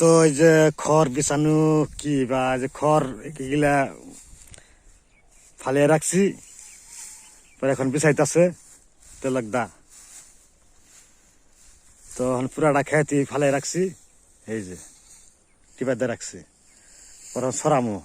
তো এই যে খড় বিছানো কি বা যে খড় এগুলা ফালিয়ে রাখছি, পরে এখন বিছাইতেছে তেলক দা। তো এখন পুরাটা খেতে ফালিয়ে রাখছি, এই যে টিপাতে রাখছি, পরে সরামো।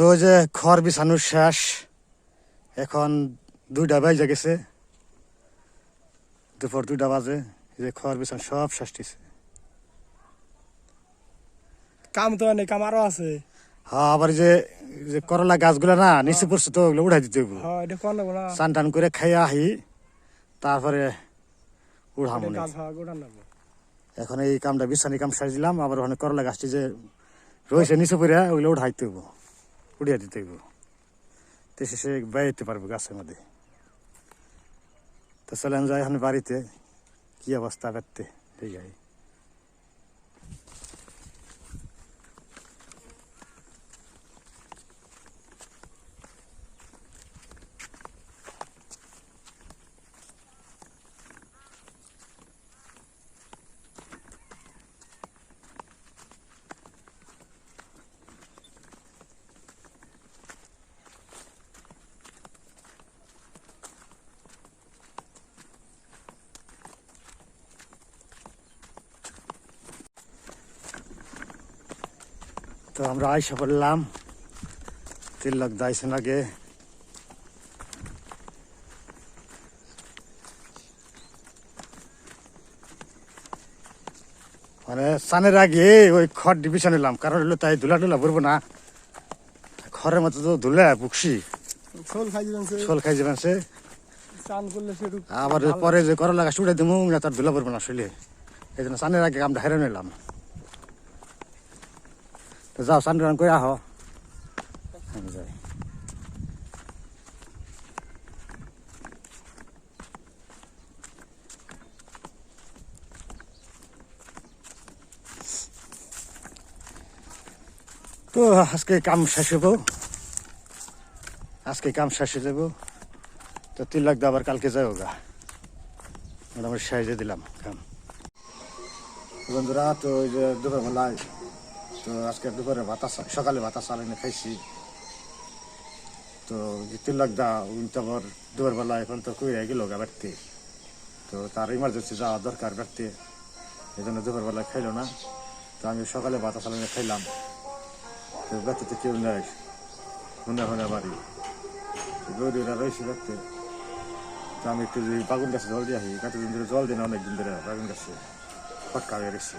তো যে খড় বিছানোর শেষ এখন দুইটা বাজে গেছে। দুপুর দুইটা বাজে যে খড় বিছানো সব শেষ দিছে। কাম তো অনেক কাম আরও আছে। হ্যাঁ আবার যে যে করলা গাছগুলো না নিচে পড়ছে তো ওগুলো উঠাই দিতে হইব। হ্যাঁ চান টান করে খাইয়া আহি তারপরে গোটা নেব। এখন এই কামটা বিছানি কাম সারি দিলাম আবার ওখানে করলা গাছটি যে রয়েছে নিচে পড়ে ওগুলো উঠাইতে হইব। উড়িয়ে দিতে হইব। তো সে বেড়াইতে পারব গাছের মধ্যে। তো চলেন যাই এখন বাড়িতে। কী অবস্থা বেড়তে ঠিক আছে তো আমরা আইসা পড়লাম। তিন লাখ দাইছেন আগে। মানে সানের আগে ওই খড় ডিভিশন নিলাম কারণ হলো তাই ধুলা টুলা ভরবো না। খড়ের মতো তো ধুলে বুকসি শোল খাই যাবেন সে। আবার পরে যে করলা লাগা উড়ে দিমু না তার ধুলা ভরবো না শুলে এই জন্য সানের আগে আমরা হেরে নিলাম। যাও সান রান করে আহ আমি যাই তো আজকে কাম শেষ হব আজকে কাম শেষ হয়ে যাব তো তিন লাখ আবার কালকে যাব গা মোটামুটি সাইজে দিলাম কাম বন্ধুরা তো ওই যে দুপুরবেলায় তো আজকে দুপুরে ভাতা সকালে ভাতা চালানি খাইছি। তো যে তিন লাখ দা তারপর দুপুরবেলা এখন তো কই গেল গা বাড়তে। তো তার ইমার্জেন্সি যাওয়া দরকার বাড়তে। এই জন্য দুপুরবেলায় খাইলো না। তো আমি সকালে ভাতা চালানি খাইলাম। তো ব্যক্তিতে কেউ নেই। হুনে হুনে বাড়ি। গরুরা রয়েছে ব্যক্তি তো আমি একটু বাগুন গাছে জল দিয়ে আসি। ধরে জল দিন অনেক দিন ধরে বাগুন গাছে। ফটকা হয়ে গেছে।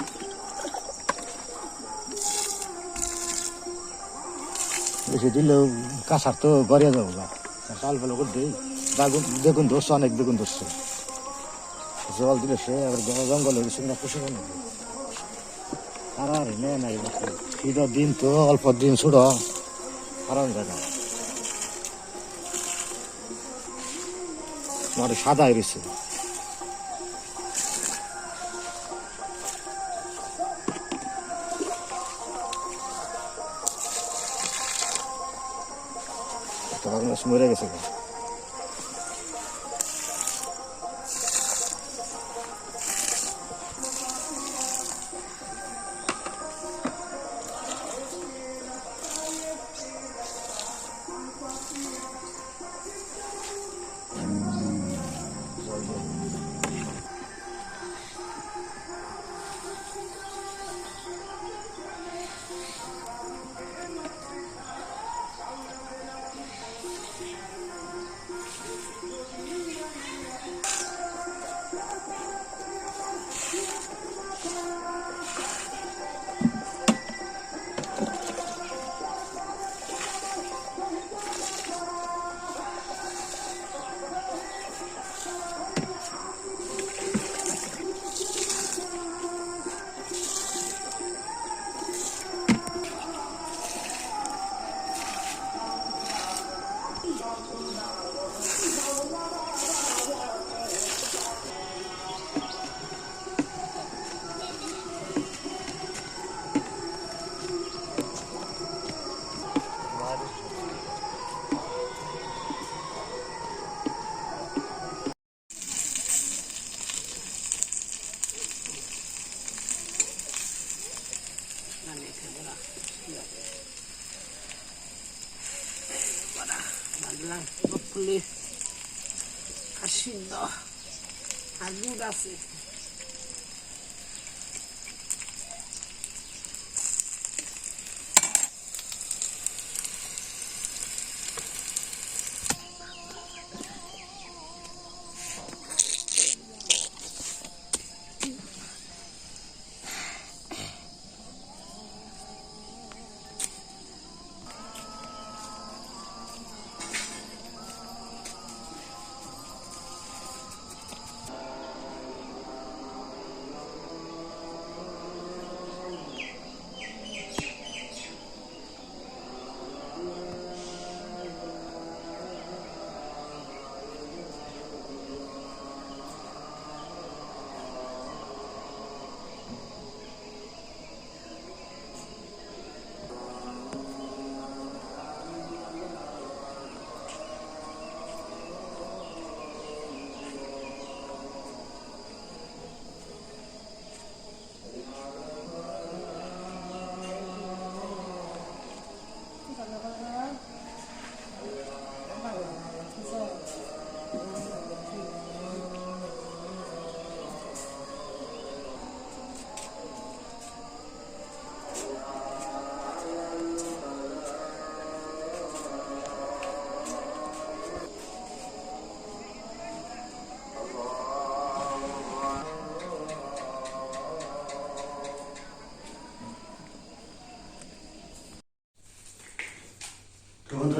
বেশি দিলেও কাঁচার তো গড়িয়ে যাব গা। চাল ফেলো করে দিই বাগুন বেগুন ধরছে, অনেক বেগুন ধরছে। জল দিলে সে আবার জঙ্গল হয়ে গেছে না খুশি নেই আর আর নে নাই শীতের দিন তো অল্প দিন ছুড় আরাম জায়গা। মানে সাদা হয়ে মরে গেছে voilà, madlan hopefully ashindo alura se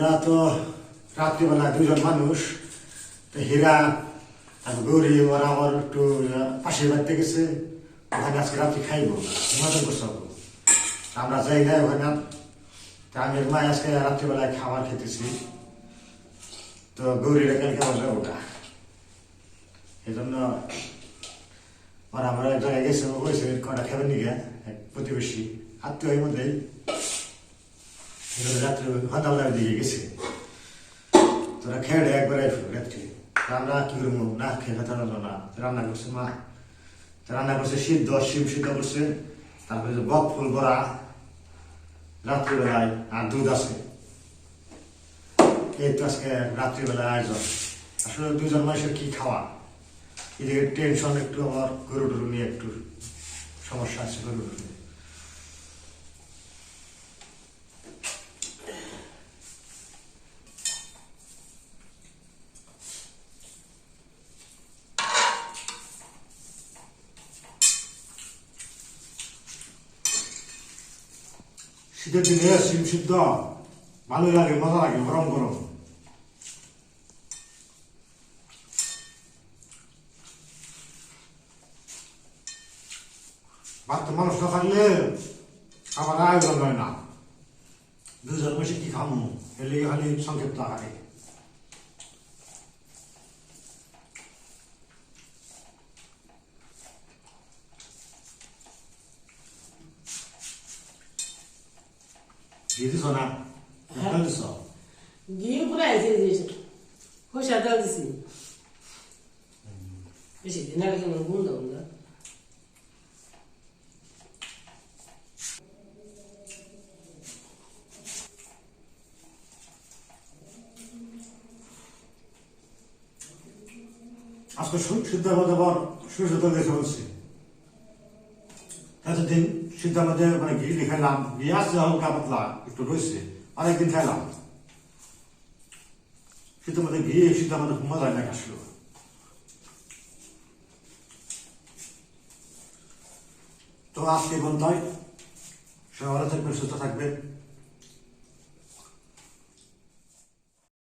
বন্ধুরা তো রাত্রিবেলা দুজন মানুষ তো হীরা আর গৌরী ওরা আমার একটু পাশের বাড়িতে গেছে ওখানে আজকে রাত্রি খাইব মজা করতে আমরা যাই না ওখানে তা আমি মা আজকে রাত্রিবেলায় খাবার খেতেছি তো গৌরীরা কালকে বসে ওটা এই জন্য ওরা আমরা এক জায়গায় গেছে ও হয়েছে কটা খাবেন নিগে এক প্রতিবেশী আত্মীয় মধ্যেই রাত্রে সন্ধ্যাবেলার দিকে গেছে। তোরা খেয়ে দেয় একবার আইফু রাত্রে। আমরা কি করব? না, খেয়ে খেতে না। রান্না করছে মা। রান্না করছে সিদ্ধ শিম সিদ্ধ করছে। তারপরে যে বক ফুল বড়া রাত্রিবেলায় আর দুধ আছে। এই তো আজকে রাত্রিবেলায় আয়োজন। আসলে দুজন মানুষের কি খাওয়া? এদিকে টেনশন একটু আমার গরু টরু নিয়ে একটু সমস্যা আছে গরু টরু শীতের দিনে শিম সিদ্ধ ভালোই লাগে মজা লাগে গরম গরম ভাত মানুষ না থাকলে আমার আয়োজন হয় না দুজন বসে কি খামু এর লিগে খালি সংক্ষিপ্ত আকারে দিয়ে দিছ না হ্যাঁ। দিছ ঘি পুরো আছে দিয়েছে খোসা ডাল দিছি বেশি দিন আগে যেমন গুন্দ গুন্দ আজকে সিদ্ধ মধ্যে আবার সরষে তেল দেখে বলছি এতদিন সিদ্ধ মধ্যে মানে ঘি দিয়ে খাইলাম ঘি যা হালকা পাতলা একটু রয়েছে আরেকদিন খাইলাম সিদ্ধ মধ্যে ঘি সিদ্ধ মধ্যে ঘুমা যায় না আসলো তো আজকে বন্ধ হয় সবাই ভালো থাকবেন সুস্থ থাকবেন